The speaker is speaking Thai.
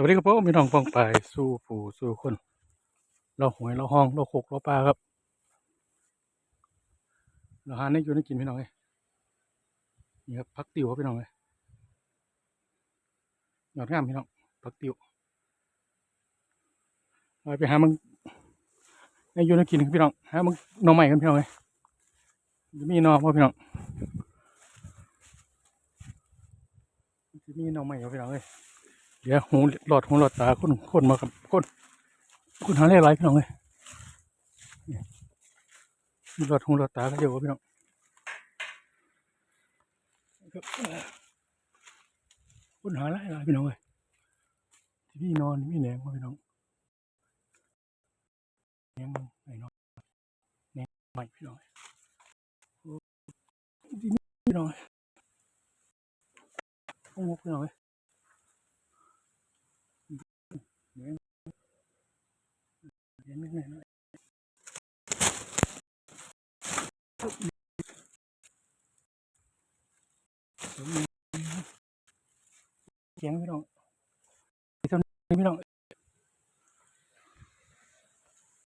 วัสดีครับผมพี่น้องฟองไปสู้ผู้สู้คน เราหวยเราห้องเราหกเราปลาครับ เราหาในอยู่ในกินพี่น้องเลยนี่ครับพักติวครับพี่น้องเลยยอดงามพี่น้องพักติวเราไปหามึงในอยู่ในกินครับพี่น้องหามึงหน่อใหม่กันพี่น้องเลยมีน่อพ่พี่น้องมีน่อใหม่ครับพี่น้องเลย เดี๋ยวหูหลอดหูหลอดตาคนคนมากับคนคนหาเรื่องไรพี่น้องเลยนี่หลอดหูหลอดตาก็เยอะพี่น้องครับคนหาไรไรพี่น้องเลยที่พี่นอนพี่แหนงว่าพี่น้องแหนงไหนนอนแหนงใหม่พี่น้องเอ้ยโอ้ที่นี่พี่น้องเอ้อ้โหพี่น้องเอ้ย เดี๋ยว นิดหน่อยเสียงพี่น้องเท่านี้พี่น้อง